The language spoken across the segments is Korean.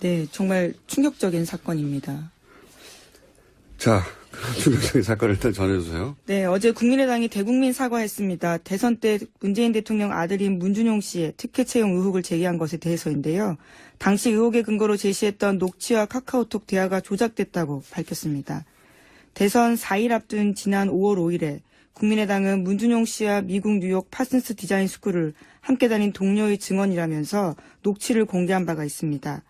네, 정말 충격적인 사건입니다. 자, 그럼 충격적인 사건을 일단 전해주세요. 네, 어제 국민의당이 대국민 사과했습니다. 대선 때 문재인 대통령 아들인 문준용 씨의 특혜 채용 의혹을 제기한 것에 대해서인데요. 당시 의혹의 근거로 제시했던 녹취와 카카오톡 대화가 조작됐다고 밝혔습니다. 대선 4일 앞둔 지난 5월 5일에 국민의당은 문준용 씨와 미국 뉴욕 파슨스 디자인 스쿨을 함께 다닌 동료의 증언이라면서 녹취를 공개한 바가 있습니다.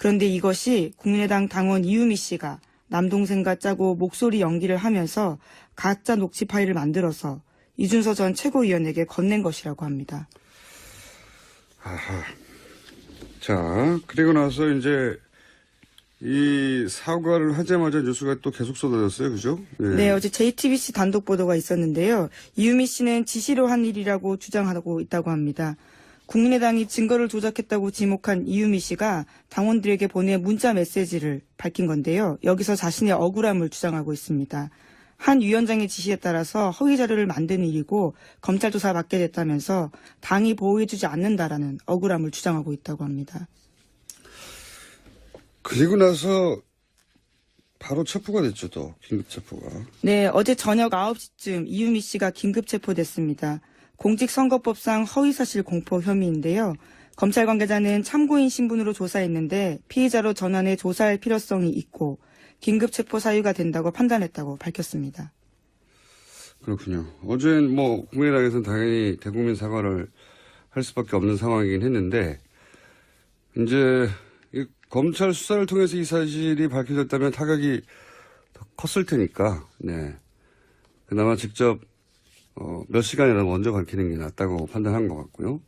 그런데 이것이 국민의당 당원 이유미 씨가 남동생과 짜고 목소리 연기를 하면서 가짜 녹취 파일을 만들어서 이준서 전 최고위원에게 건넨 것이라고 합니다. 자, 그리고 나서 이제 이 사과를 하자마자 뉴스가 또 계속 쏟아졌어요. 그죠? 네, 어제 JTBC 단독 보도가 있었는데요. 이유미 씨는 지시로 한 일이라고 주장하고 있다고 합니다. 국민의당이 증거를 조작했다고 지목한 이유미 씨가 당원들에게 보낸 문자 메시지를 밝힌 건데요. 여기서 자신의 억울함을 주장하고 있습니다. 한 위원장의 지시에 따라서 허위 자료를 만드는 일이고 검찰 조사 받게 됐다면서 당이 보호해주지 않는다라는 억울함을 주장하고 있다고 합니다. 그리고 나서 바로 체포가 됐죠, 또. 긴급 체포가. 네, 어제 저녁 9시쯤 이유미 씨가 긴급 체포됐습니다. 공직선거법상 허위사실 공포 혐의인데요. 검찰 관계자는 참고인 신분으로 조사했는데 피의자로 전환해 조사할 필요성이 있고 긴급 체포 사유가 된다고 판단했다고 밝혔습니다. 그렇군요. 어제는 뭐, 국민의당에서는 당연히 대국민 사과를 할 수밖에 없는 상황이긴 했는데, 이제, 이 검찰 수사를 통해서 이 사실이 밝혀졌다면 타격이 더 컸을 테니까, 네. 그나마 직접, 어, 몇 시간이라도 먼저 밝히는 게 낫다고 판단한 것 같고요.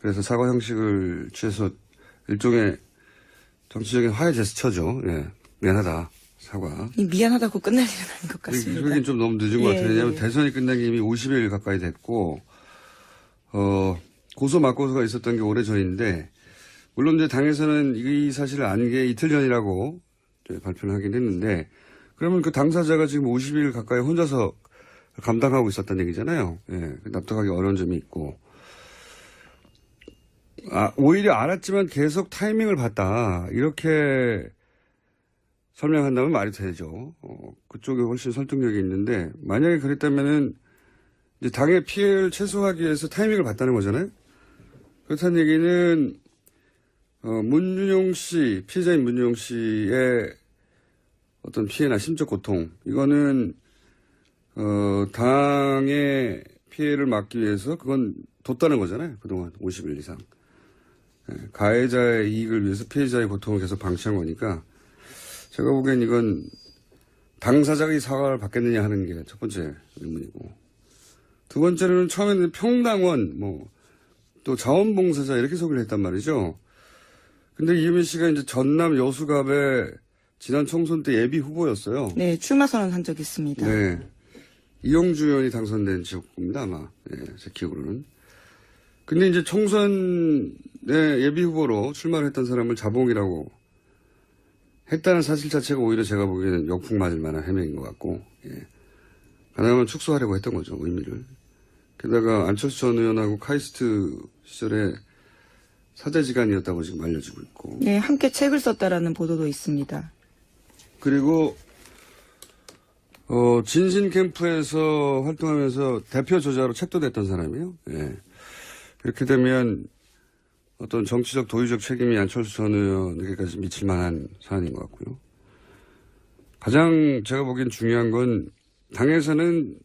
그래서 사과 형식을 취해서 일종의 정치적인 화해 제스처죠. 예. 미안하다. 사과. 이 미안하다고 끝날 일은 아닌 것 같습니다. 그러긴 좀 너무 늦은 것 예, 같아요. 왜냐하면 예. 대선이 끝난 게 이미 50일 가까이 됐고, 어, 고소 맞고소가 있었던 게 오래 전인데, 물론 이제 당에서는 이 사실을 안 게 이틀 전이라고 발표를 하긴 했는데, 그러면 그 당사자가 지금 50일 가까이 혼자서 감당하고 있었다는 얘기잖아요. 예, 납득하기 어려운 점이 있고. 아, 오히려 알았지만 계속 타이밍을 봤다. 이렇게 설명한다면 말이 되죠. 어, 그쪽에 훨씬 설득력이 있는데, 만약에 그랬다면은, 이제 당의 피해를 최소화하기 위해서 타이밍을 봤다는 거잖아요? 그렇다는 얘기는, 어, 문윤용 씨, 피해자인 문윤용 씨의 어떤 피해나 심적 고통, 이거는, 어, 당의 피해를 막기 위해서 그건 뒀다는 거잖아요. 그동안 50일 이상. 예, 가해자의 이익을 위해서 피해자의 고통을 계속 방치한 거니까, 제가 보기엔 이건 당사자가 이 사과를 받겠느냐 하는 게 첫 번째 의문이고 두 번째는 처음에는 평당원 뭐 또 자원봉사자 이렇게 소개를 했단 말이죠. 근데 이유민 씨가 이제 전남 여수갑에 지난 총선 때 예비 후보였어요. 네, 출마 선언한 적이 있습니다. 네. 이용주 의원이 당선된 지역구입니다, 아마. 네, 제 기억으로는. 근데 이제 총선에 예비 후보로 출마를 했던 사람을 자봉이라고 했다는 사실 자체가 오히려 제가 보기에는 역풍 맞을 만한 해명인 것 같고, 예. 가능하면 축소하려고 했던 거죠, 의미를. 게다가 안철수 전 의원하고 카이스트 시절에 사제지간이었다고 지금 알려지고 있고. 네, 함께 책을 썼다라는 보도도 있습니다. 그리고 어, 진신 캠프에서 활동하면서 대표 저자로 책도 냈던 사람이에요. 예. 이렇게 되면 어떤 정치적 도의적 책임이 안철수 전 의원에게까지 미칠 만한 사안인 것 같고요. 가장 제가 보기엔 중요한 건 당에서는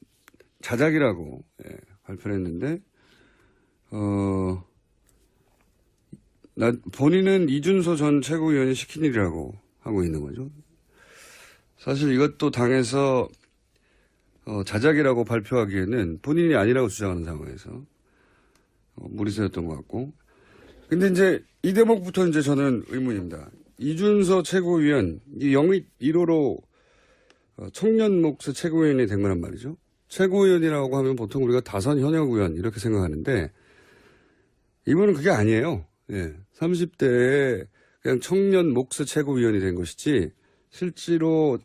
자작이라고 예, 발표를 했는데 어, 나, 본인은 이준서 전 최고위원이 시킨 일이라고 하고 있는 거죠. 사실 이것도 당에서 어, 자작이라고 발표하기에는 본인이 아니라고 주장하는 상황에서 어, 무리수였던 것 같고. 근데 이제 이 대목부터 이제 저는 의문입니다. 이준서 최고위원 이 영입 1호로 어, 청년 목수 최고위원이 된 거란 말이죠. 최고위원이라고 하면 보통 우리가 다선 현역 의원 이렇게 생각하는데 이분은 그게 아니에요. 예. 30대에 그냥 청년 목수 최고위원이 된 것이지 실제로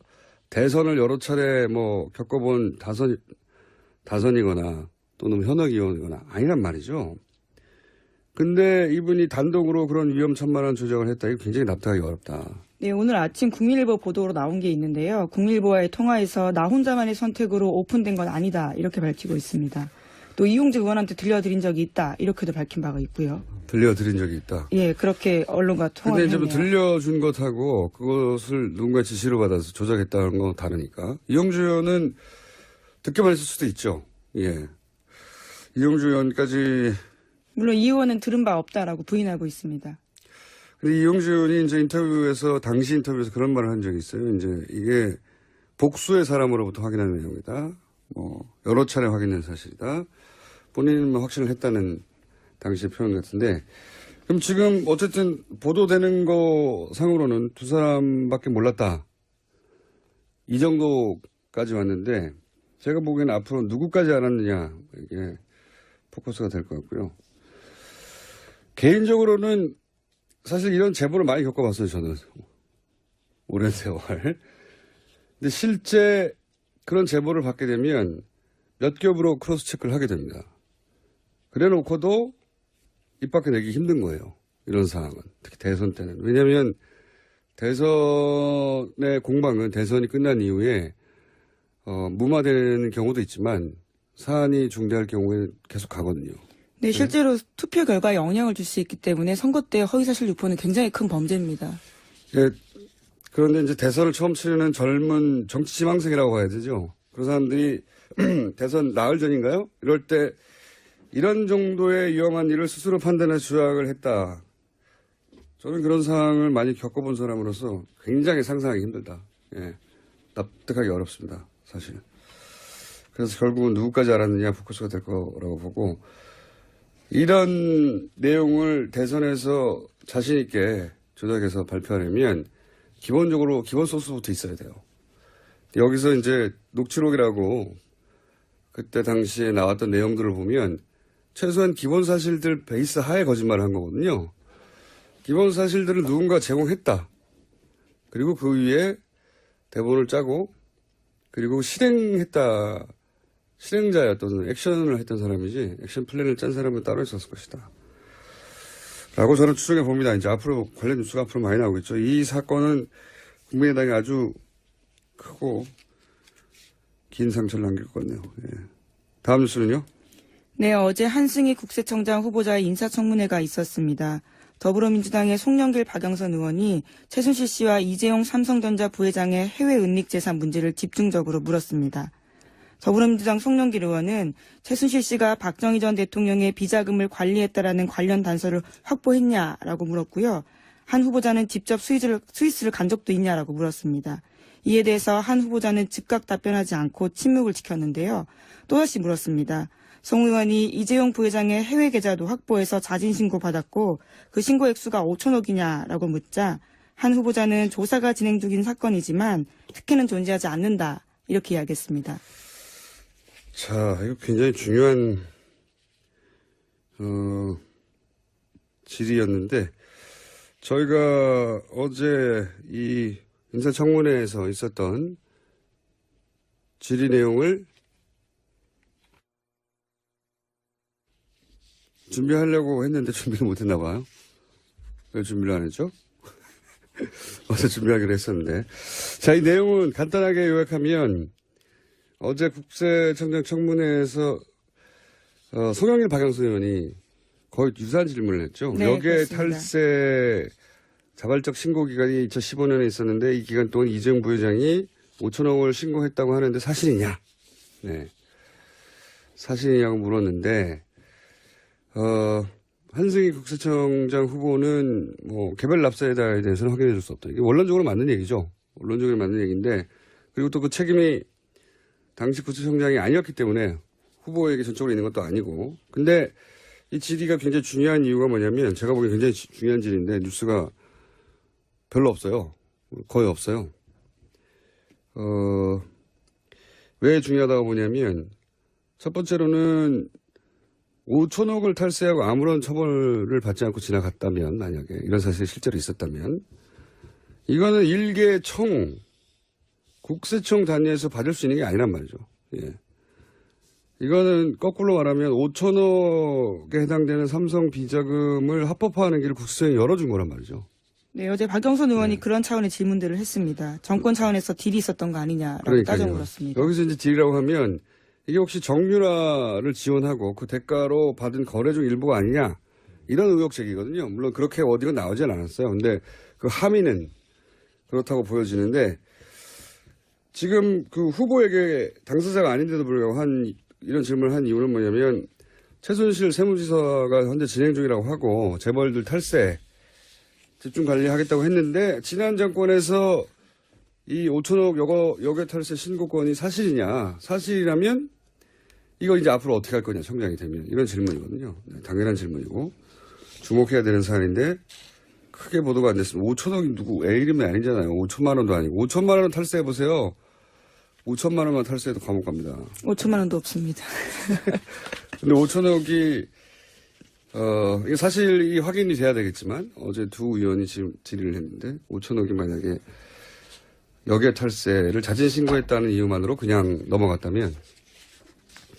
대선을 여러 차례 뭐 겪어본 다선, 다선이거나 또는 현역 의원이거나 아니란 말이죠. 근데 이분이 단독으로 그런 위험천만한 조작을 했다. 이거 굉장히 납득하기 어렵다. 네, 오늘 아침 국민일보 보도로 나온 게 있는데요. 국민일보와의 통화에서 나 혼자만의 선택으로 오픈된 건 아니다. 이렇게 밝히고 있습니다. 또 이용재 의원한테 들려드린 적이 있다. 이렇게도 밝힌 바가 있고요. 들려드린 적이 있다. 예, 그렇게 언론과 근데 통화를 이제 뭐 했네요. 들려준 것하고 그것을 누군가 지시를 받아서 조작했다는 건 다르니까. 이용주 의원은 듣기만 했을 수도 있죠. 예. 이용주 의원까지 물론 이 의원은 들은 바 없다라고 부인하고 있습니다. 근데 이용주 의원이 이제 인터뷰에서 당시 인터뷰에서 그런 말을 한 적이 있어요. 이제 이게 복수의 사람으로부터 확인한 내용이다. 뭐 여러 차례 확인된 사실이다. 본인은 뭐 확신을 했다는 당시의 표현 같은데 그럼 지금 어쨌든 보도되는 거 상으로는 두 사람밖에 몰랐다. 이 정도까지 왔는데 제가 보기에는 앞으로 누구까지 알았느냐 이게 포커스가 될 것 같고요. 개인적으로는 사실 이런 제보를 많이 겪어봤어요, 저는. 오랜 세월. 근데 실제 그런 제보를 받게 되면 몇 겹으로 크로스 체크를 하게 됩니다. 그래 놓고도 입 밖에 내기 힘든 거예요. 이런 상황은. 특히 대선 때는. 왜냐면 대선의 공방은 대선이 끝난 이후에 어, 무마되는 경우도 있지만 사안이 중대할 경우에 계속 가거든요. 네, 실제로 투표 결과에 영향을 줄 수 있기 때문에 선거 때 허위사실 유포는 굉장히 큰 범죄입니다. 예, 그런데 이제 대선을 처음 치르는 젊은 정치 지망생이라고 봐야 되죠. 그런 사람들이 대선 나흘 전인가요? 이럴 때 이런 정도의 위험한 일을 스스로 판단해 조작을 했다. 저는 그런 상황을 많이 겪어본 사람으로서 굉장히 상상하기 힘들다. 예, 납득하기 어렵습니다. 사실. 그래서 결국은 누구까지 알았느냐 포커스가 될 거라고 보고 이런 내용을 대선에서 자신 있게 조작해서 발표하려면 기본적으로 기본 소스부터 있어야 돼요. 여기서 이제 녹취록이라고 그때 당시에 나왔던 내용들을 보면 최소한 기본 사실들 베이스 하에 거짓말을 한 거거든요. 기본 사실들을 누군가 제공했다. 그리고 그 위에 대본을 짜고 그리고 실행했다. 실행자였던 액션을 했던 사람이지 액션 플랜을 짠 사람은 따로 있었을 것이다. 라고 저는 추정해 봅니다. 이제 앞으로 관련 뉴스가 앞으로 많이 나오겠죠. 이 사건은 국민의당에 아주 크고 긴 상처를 남길 것 같네요. 예. 다음 뉴스는요? 네, 어제 한승희 국세청장 후보자의 인사청문회가 있었습니다. 더불어민주당의 송영길 박영선 의원이 최순실 씨와 이재용 삼성전자 부회장의 해외 은닉 재산 문제를 집중적으로 물었습니다. 더불어민주당 송영길 의원은 최순실 씨가 박정희 전 대통령의 비자금을 관리했다라는 관련 단서를 확보했냐라고 물었고요. 한 후보자는 직접 스위스를, 스위스를 간 적도 있냐라고 물었습니다. 이에 대해서 한 후보자는 즉각 답변하지 않고 침묵을 지켰는데요. 또다시 물었습니다. 송 의원이 이재용 부회장의 해외 계좌도 확보해서 자진 신고 받았고 그 신고 액수가 5천억이냐라고 묻자 한 후보자는 조사가 진행 중인 사건이지만 특혜는 존재하지 않는다 이렇게 이야기했습니다. 자, 이거 굉장히 중요한, 어, 질의였는데, 저희가 어제 이 인사청문회에서 있었던 질의 내용을 준비하려고 했는데 준비를 못했나 봐요. 왜 준비를 안 했죠? 어제 준비하기로 했었는데. 자, 이 내용은 간단하게 요약하면, 어제 국세청장 청문회에서 어, 송영일 박영수 의원이 거의 유사한 질문을 했죠. 네, 여기에 그렇습니다. 탈세 자발적 신고 기간이 2015년에 있었는데 이 기간 동안 이재용 부회장이 5천억 을 신고했다고 하는데 사실이냐? 네. 사실이냐고 물었는데 어, 한승희 국세청장 후보는 뭐 개별 납세에다에 대해서는 확인해 줄 수 없다. 이게 원론적으로 맞는 얘기죠. 원론적으로 맞는 얘기인데 그리고 또 그 책임이 당시 구치청장이 아니었기 때문에 후보에게 전적으로 있는 것도 아니고. 근데 이 질의가 굉장히 중요한 이유가 뭐냐면 제가 보기엔 굉장히 지- 중요한 질의인데 뉴스가 별로 없어요. 거의 없어요. 어, 왜 중요하다고 보냐면 첫 번째로는 5천억을 탈세하고 아무런 처벌을 받지 않고 지나갔다면 만약에 이런 사실이 실제로 있었다면 이거는 일개 청 국세청 단위에서 받을 수 있는 게 아니란 말이죠. 예. 이거는 거꾸로 말하면 5천억에 해당되는 삼성 비자금을 합법화하는 길을 국세청이 열어준 거란 말이죠. 네, 어제 박영선 의원이 네. 그런 차원의 질문들을 했습니다. 정권 차원에서 딜이 있었던 거 아니냐라고 따져 물었습니다. 여기서 이제 딜이라고 하면 이게 혹시 정유라를 지원하고 그 대가로 받은 거래 중 일부가 아니냐 이런 의혹 제기거든요. 물론 그렇게 어디가 나오진 않았어요. 근데 그 함의는 그렇다고 보여지는데 지금 그 후보에게 당사자가 아닌데도 불구하고 한 이런 질문을 한 이유는 뭐냐면 최순실 세무지사가 현재 진행 중이라고 하고 재벌들 탈세 집중 관리하겠다고 했는데 지난 정권에서 이 5천억 여거, 여객 탈세 신고권이 사실이냐? 사실이라면 이거 이제 앞으로 어떻게 할 거냐, 청장이 되면. 이런 질문이거든요. 네, 당연한 질문이고. 주목해야 되는 사안인데 크게 보도가 안 됐습니다. 5천억이 누구, 애 이름이 아니잖아요. 5천만 원도 아니고. 5천만 원 탈세해보세요. 5천만 원만 탈세해도 감옥 갑니다. 5천만 원도 없습니다. 근데 5천억이 어, 이게 사실 이 확인이 돼야 되겠지만 어제 두 의원이 지금 질의를 했는데 5천억이 만약에 역외 탈세를 자진 신고했다는 이유만으로 그냥 넘어갔다면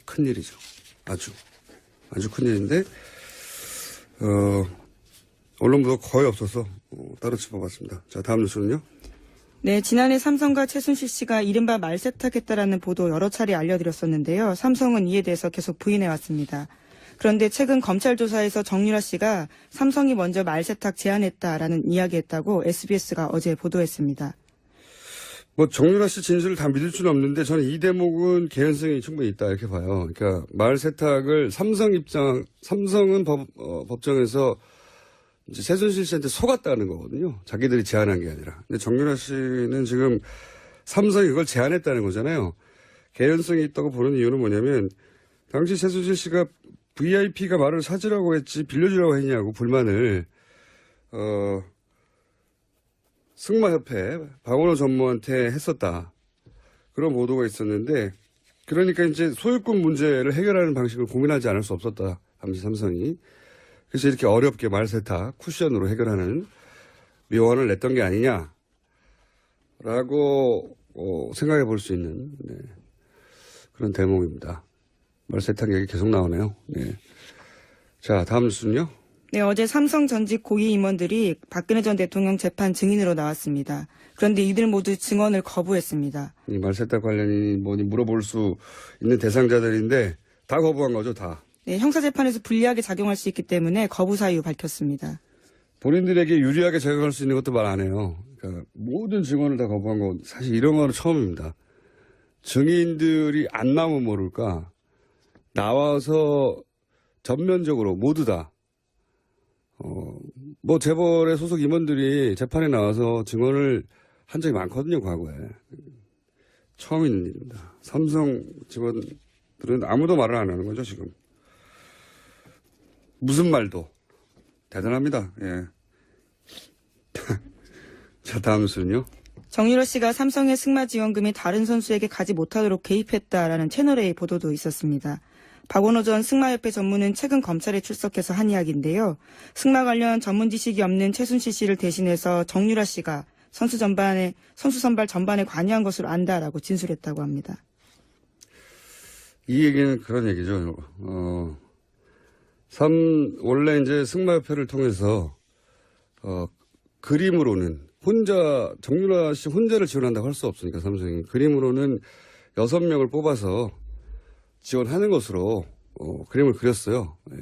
큰일이죠. 아주 아주 큰일인데 어, 언론 보도 거의 없어서 어, 따로 짚어봤습니다. 자 다음 뉴스는요. 네, 지난해 삼성과 최순실 씨가 이른바 말세탁했다라는 보도 여러 차례 알려드렸었는데요. 삼성은 이에 대해서 계속 부인해 왔습니다. 그런데 최근 검찰 조사에서 정유라 씨가 삼성이 먼저 말세탁 제안했다라는 이야기했다고 SBS가 어제 보도했습니다. 뭐 정유라 씨 진술을 다 믿을 수는 없는데 저는 이 대목은 개연성이 충분히 있다 이렇게 봐요. 그러니까 마을 세탁을 삼성 입장, 삼성은 법, 어, 법정에서 이제 최순실 씨한테 속았다는 거거든요. 자기들이 제안한 게 아니라. 근데 정유라 씨는 지금 삼성이 그걸 제안했다는 거잖아요. 개연성이 있다고 보는 이유는 뭐냐면 당시 최순실 씨가 VIP가 말을 사주라고 했지 빌려주라고 했냐고 불만을 어 승마협회 박원호 전무한테 했었다. 그런 보도가 있었는데 그러니까 이제 소유권 문제를 해결하는 방식을 고민하지 않을 수 없었다. 당시 삼성이. 그래서 이렇게 어렵게 말세탁 쿠션으로 해결하는 묘안을 냈던 게 아니냐라고 어, 생각해 볼 수 있는 네. 그런 대목입니다. 말세탁 얘기 계속 나오네요. 네. 자 다음 뉴스는요. 네, 어제 삼성 전직 고위 임원들이 박근혜 전 대통령 재판 증인으로 나왔습니다. 그런데 이들 모두 증언을 거부했습니다. 이 말세탁 관련이 뭐니 물어볼 수 있는 대상자들인데 다 거부한 거죠, 다. 네, 형사 재판에서 불리하게 작용할 수 있기 때문에 거부 사유 밝혔습니다. 본인들에게 유리하게 작용할 수 있는 것도 말 안 해요. 그러니까 모든 증언을 다 거부한 건 사실 이런 거는 처음입니다. 증인들이 안 나오면 모를까 나와서 전면적으로 모두 다 어, 뭐 재벌의 소속 임원들이 재판에 나와서 증언을 한 적이 많거든요, 과거에. 처음 있는 일입니다. 삼성 직원들은 아무도 말을 안 하는 거죠, 지금. 무슨 말도. 대단합니다, 예. 자, 다음 뉴스는요. 정유라 씨가 삼성의 승마 지원금이 다른 선수에게 가지 못하도록 개입했다라는 채널A 보도도 있었습니다. 박원호 전 승마협회 전무는 최근 검찰에 출석해서 한 이야기인데요. 승마 관련 전문 지식이 없는 최순실 씨를 대신해서 정유라 씨가 선수 전반에 선수 선발 전반에 관여한 것으로 안다라고 진술했다고 합니다. 이 얘기는 그런 얘기죠. 어, 삼, 원래 이제 승마협회를 통해서, 어, 그림으로는 혼자, 정유라 씨 혼자를 지원한다고 할 수 없으니까 삼성이. 그림으로는 여섯 명을 뽑아서 지원하는 것으로, 어, 그림을 그렸어요. 예.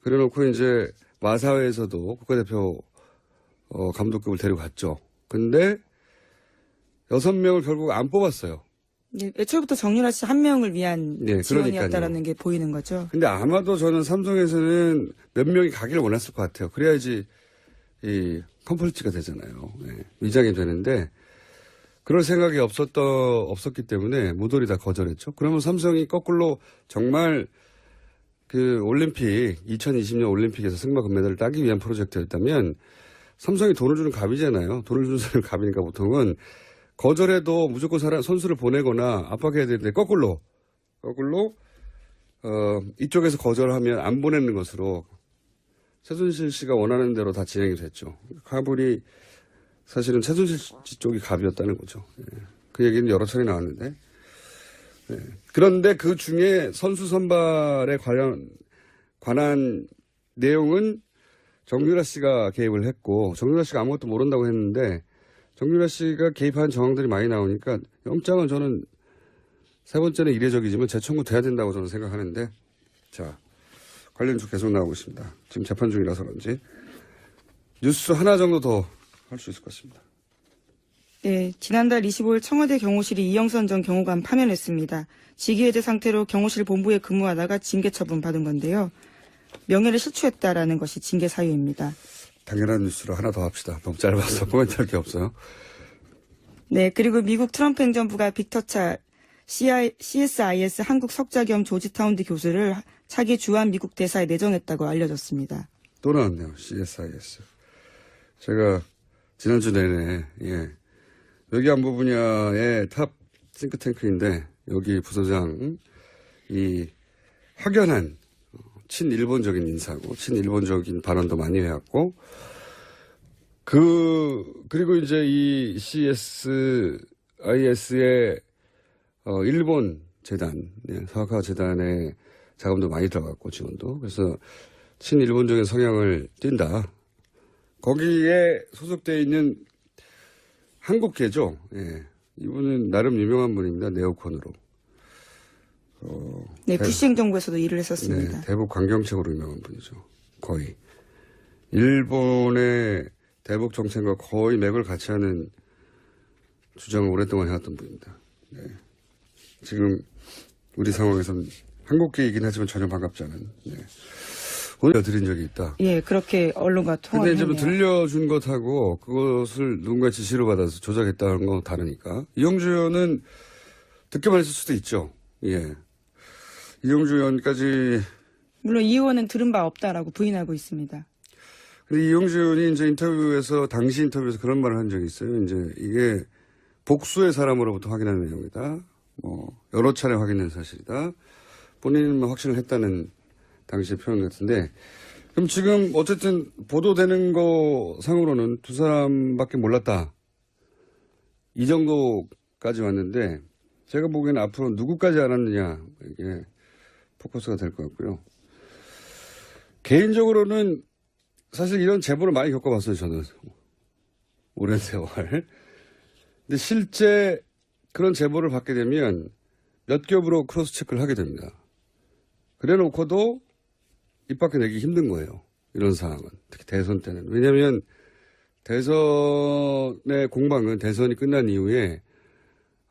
그래 놓고 이제 마사회에서도 국가대표, 어, 감독급을 데려갔죠. 근데 여섯 명을 결국 안 뽑았어요. 네, 애초부터 정유라 씨 한 명을 위한 네, 지원이었다라는 게 보이는 거죠. 근데 아마도 저는 삼성에서는 몇 명이 가기를 원했을 것 같아요. 그래야지 이 컴플리츠가 되잖아요. 예, 위장이 되는데 그럴 생각이 없었던 없었기 때문에 모조리 다 거절했죠. 그러면 삼성이 거꾸로 정말 그 올림픽 2020년 올림픽에서 승마 금메달을 따기 위한 프로젝트였다면 삼성이 돈을 주는 갑이잖아요. 돈을 주는 사람이 갑이니까 보통은 거절해도 무조건 사람 선수를 보내거나 압박해야 되는데 거꾸로 거꾸로 어, 이쪽에서 거절하면 안 보내는 것으로 최순실 씨가 원하는 대로 다 진행이 됐죠. 카불이 사실은 최순실 씨 쪽이 갑이었다는 거죠. 예. 그 얘기는 여러 차례 나왔는데 네. 그런데 그 중에 선수 선발에 관련, 관한 내용은 정유라 씨가 개입을 했고, 정유라 씨가 아무것도 모른다고 했는데, 정유라 씨가 개입한 정황들이 많이 나오니까, 영장은 저는 세 번째는 이례적이지만 재청구 돼야 된다고 저는 생각하는데, 자, 관련 주 계속 나오고 있습니다. 지금 재판 중이라서 그런지. 뉴스 하나 정도 더 할 수 있을 것 같습니다. 네, 지난달 25일 청와대 경호실이 이영선 전 경호관 파면했습니다. 직위해제 상태로 경호실 본부에 근무하다가 징계 처분 받은 건데요. 명예를 실추했다라는 것이 징계 사유입니다. 당연한 뉴스로 하나 더 합시다. 너무 짧아서 코멘트 할 게 없어요. 네, 그리고 미국 트럼프 행정부가 빅터차 CI, CSIS 한국 석자 겸 조지타운드 교수를 차기 주한 미국 대사에 내정했다고 알려졌습니다. 또 나왔네요. CSIS. 제가 지난주 내내, 예. 외교안보 분야의 탑 싱크탱크인데, 여기 부서장, 이 확연한 어, 친일본적인 인사고, 친일본적인 발언도 많이 해왔고, 그, 그리고 이제 이 CSIS의 어, 일본 재단, 예, 사학화 재단의 자금도 많이 들어갔고, 지원도. 그래서 친일본적인 성향을 띈다. 거기에 소속되어 있는 한국계죠. 예. 이분은 나름 유명한 분입니다. 네오콘으로. 네, 네. 부시 행정부에서도 일을 했었습니다. 네, 대북 강경책으로 유명한 분이죠. 거의. 일본의 대북 정책과 거의 맥을 같이 하는 주장을 오랫동안 해왔던 분입니다. 네. 지금 우리 상황에서는 한국계이긴 하지만 전혀 반갑지 않은. 네. 오늘 드린 적이 있다. 예, 그렇게 언론과 근데 통화를 이제 뭐. 들려준 것하고 그것을 누군가 지시를 받아서 조작했다는 건 다르니까. 이용주 의원은 듣기만 했을 수도 있죠. 예. 이용주 의원까지 물론 이 의원은 들은 바 없다라고 부인하고 있습니다. 근데 이용주 의원이 이제 인터뷰에서 당시 인터뷰에서 그런 말을 한 적이 있어요. 이제 이게 복수의 사람으로부터 확인한 내용이다. 뭐 여러 차례 확인된 사실이다. 본인은 뭐 확신을 했다는 당시의 표현 같은데 그럼 지금 어쨌든 보도되는 거 상으로는 두 사람밖에 몰랐다. 이 정도까지 왔는데 제가 보기에는 앞으로 누구까지 알았느냐 이게 포커스가 될 것 같고요. 개인적으로는 사실 이런 제보를 많이 겪어봤어요, 저는. 오랜 세월. 근데 실제 그런 제보를 받게 되면 몇 겹으로 크로스 체크를 하게 됩니다. 그래 놓고도 입 밖에 내기 힘든 거예요. 이런 상황은. 특히 대선 때는. 왜냐면 대선의 공방은 대선이 끝난 이후에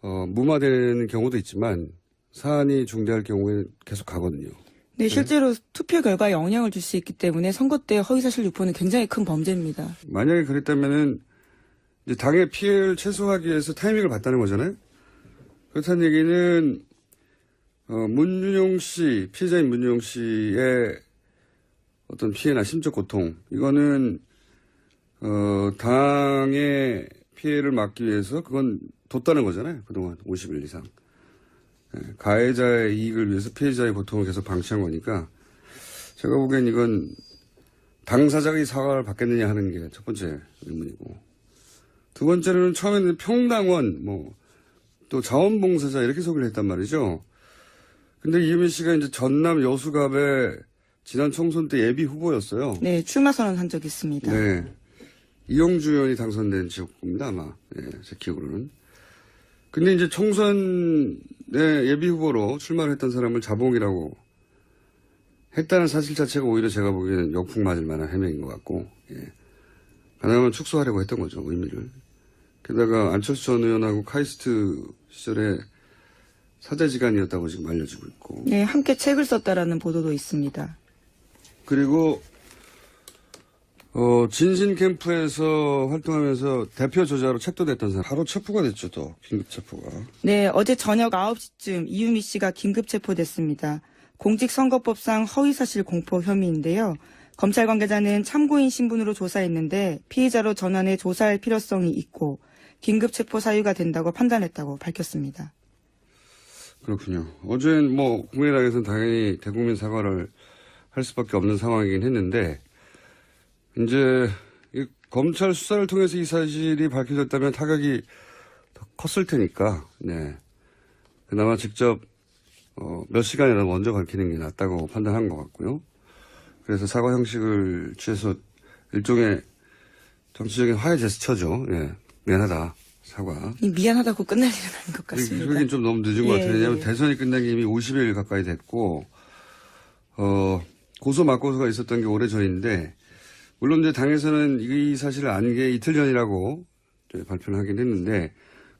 어, 무마되는 경우도 있지만 사안이 중대할 경우에 계속 가거든요. 네, 실제로 투표 결과에 영향을 줄 수 있기 때문에 선거 때 허위사실 유포는 굉장히 큰 범죄입니다. 만약에 그랬다면은 이제 당의 피해를 최소화하기 위해서 타이밍을 봤다는 거잖아요. 그렇다는 얘기는 어, 문윤용 씨 피해자인 문윤용 씨의 어떤 피해나 심적 고통 이거는 어, 당의 피해를 막기 위해서 그건 뒀다는 거잖아요. 그동안 50일 이상. 예, 가해자의 이익을 위해서 피해자의 고통을 계속 방치한 거니까 제가 보기엔 이건 당사자가 이 사과를 받겠느냐 하는 게 첫 번째 의문이고 두 번째로는 처음에는 평당원 뭐 또 자원봉사자 이렇게 소개를 했단 말이죠. 근데 이유민 씨가 이제 전남 여수갑에 지난 총선 때 예비 후보였어요. 네, 출마 선언 한 적이 있습니다. 네. 이용주 의원이 당선된 지역구입니다, 아마. 예, 제 기억으로는. 근데 이제 총선에 예비 후보로 출마를 했던 사람을 자봉이라고 했다는 사실 자체가 오히려 제가 보기에는 역풍 맞을 만한 해명인 것 같고, 예. 가능하면 축소하려고 했던 거죠, 의미를. 게다가 안철수 전 의원하고 카이스트 시절에 사제지간이었다고 지금 알려지고 있고. 네, 함께 책을 썼다라는 보도도 있습니다. 그리고 어, 진신 캠프에서 활동하면서 대표 저자로 책도 냈던 사람 바로 체포가 됐죠 또 긴급 체포가 네, 어제 저녁 9시쯤 이유미 씨가 긴급 체포됐습니다. 공직선거법상 허위사실 공포 혐의인데요. 검찰 관계자는 참고인 신분으로 조사했는데 피의자로 전환해 조사할 필요성이 있고 긴급 체포 사유가 된다고 판단했다고 밝혔습니다. 그렇군요 어제는 뭐 국민의당에서는 당연히 대국민 사과를 할 수밖에 없는 상황이긴 했는데 이제 이 검찰 수사를 통해서 이 사실이 밝혀졌다면 타격이 더 컸을 테니까 네 그나마 직접 어, 몇 시간이라도 먼저 밝히는 게 낫다고 판단한 것 같고요. 그래서 사과 형식을 취해서 일종의 정치적인 화해 제스처죠. 예, 미안하다 사과. 이 미안하다고 끝날 일은 아닌 것 같습니다. 그러긴 좀 너무 늦은 것 예, 같아요. 왜냐하면 예. 대선이 끝난 게 이미 50일 가까이 됐고, 어, 고소 맞고소가 있었던 게 오래 전인데, 물론 이제 당에서는 이 사실을 안 게 이틀 전이라고 발표를 하긴 했는데,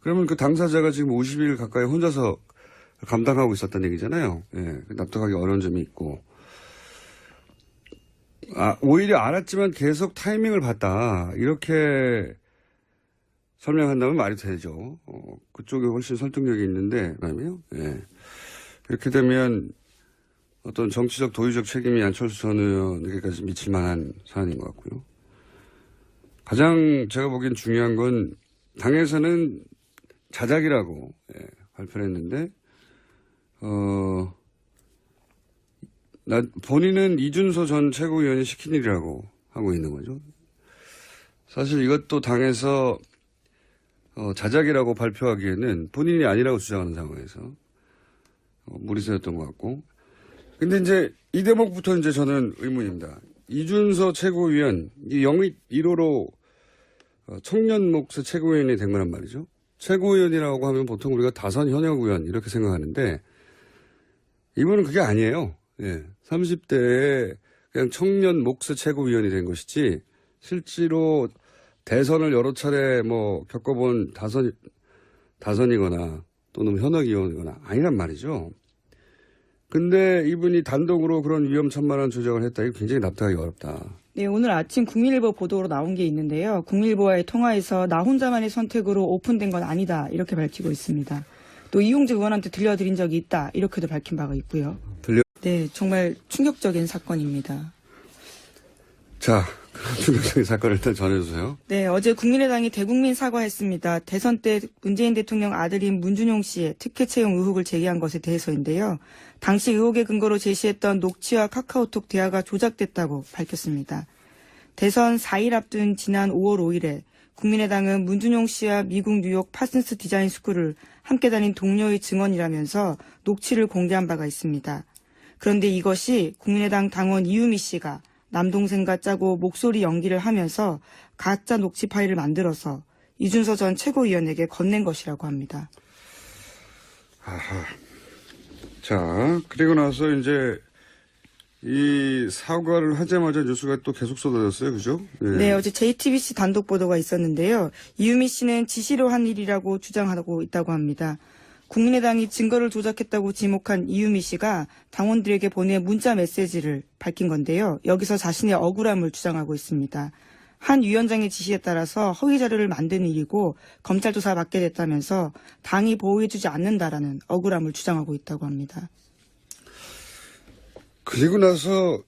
그러면 그 당사자가 지금 50일 가까이 혼자서 감당하고 있었다는 얘기잖아요. 예, 납득하기 어려운 점이 있고. 아, 오히려 알았지만 계속 타이밍을 봤다. 이렇게 설명한다면 말이 되죠. 어, 그쪽에 훨씬 설득력이 있는데, 그다음에요. 예. 이렇게 되면 어떤 정치적 도의적 책임이 안철수 전 의원에게까지 미칠 만한 사안인 것 같고요. 가장 제가 보기엔 중요한 건 당에서는 자작이라고 예, 발표를 했는데, 어, 나, 본인은 이준서 전 최고위원이 시킨 일이라고 하고 있는 거죠. 사실 이것도 당에서 어, 자작이라고 발표하기에는 본인이 아니라고 주장하는 상황에서 어, 무리수였던 것 같고. 근데 이제 이 대목부터 이제 저는 의문입니다. 이준서 최고위원, 이 영입 1호로 어, 청년 몫의 최고위원이 된 거란 말이죠. 최고위원이라고 하면 보통 우리가 다선 현역 의원 이렇게 생각하는데 이분은 그게 아니에요. 예. 30대에 그냥 청년 몫의 최고위원이 된 것이지 실제로 대선을 여러 차례 뭐 겪어본 다선, 다선이거나 또는 현역 의원이거나 아니란 말이죠. 근데 이분이 단독으로 그런 위험천만한 조작을 했다. 이거 굉장히 납득하기 어렵다. 네, 오늘 아침 국민일보 보도로 나온 게 있는데요. 국민일보와의 통화에서 나 혼자만의 선택으로 오픈된 건 아니다. 이렇게 밝히고 있습니다. 또 이용재 의원한테 들려드린 적이 있다. 이렇게도 밝힌 바가 있고요. 들려? 네, 정말 충격적인 사건입니다. 자, 충격적인 사건을 일단 전해주세요. 네, 어제 국민의당이 대국민 사과했습니다. 대선 때 문재인 대통령 아들인 문준용 씨의 특혜 채용 의혹을 제기한 것에 대해서인데요. 당시 의혹의 근거로 제시했던 녹취와 카카오톡 대화가 조작됐다고 밝혔습니다. 대선 4일 앞둔 지난 5월 5일에 국민의당은 문준용 씨와 미국 뉴욕 파슨스 디자인 스쿨을 함께 다닌 동료의 증언이라면서 녹취를 공개한 바가 있습니다. 그런데 이것이 국민의당 당원 이유미 씨가 남동생과 짜고 목소리 연기를 하면서 가짜 녹취 파일을 만들어서 이준서 전 최고위원에게 건넨 것이라고 합니다. 자, 그리고 나서 이제 이 사과를 하자마자 뉴스가 또 계속 쏟아졌어요. 그죠? 예. 네, 어제 JTBC 단독 보도가 있었는데요. 이유미 씨는 지시로 한 일이라고 주장하고 있다고 합니다. 국민의당이 증거를 조작했다고 지목한 이유미 씨가 당원들에게 보낸 문자 메시지를 밝힌 건데요. 여기서 자신의 억울함을 주장하고 있습니다. 한 위원장의 지시에 따라서 허위 자료를 만든 일이고 검찰 조사 받게 됐다면서 당이 보호해주지 않는다라는 억울함을 주장하고 있다고 합니다. 그리고 나서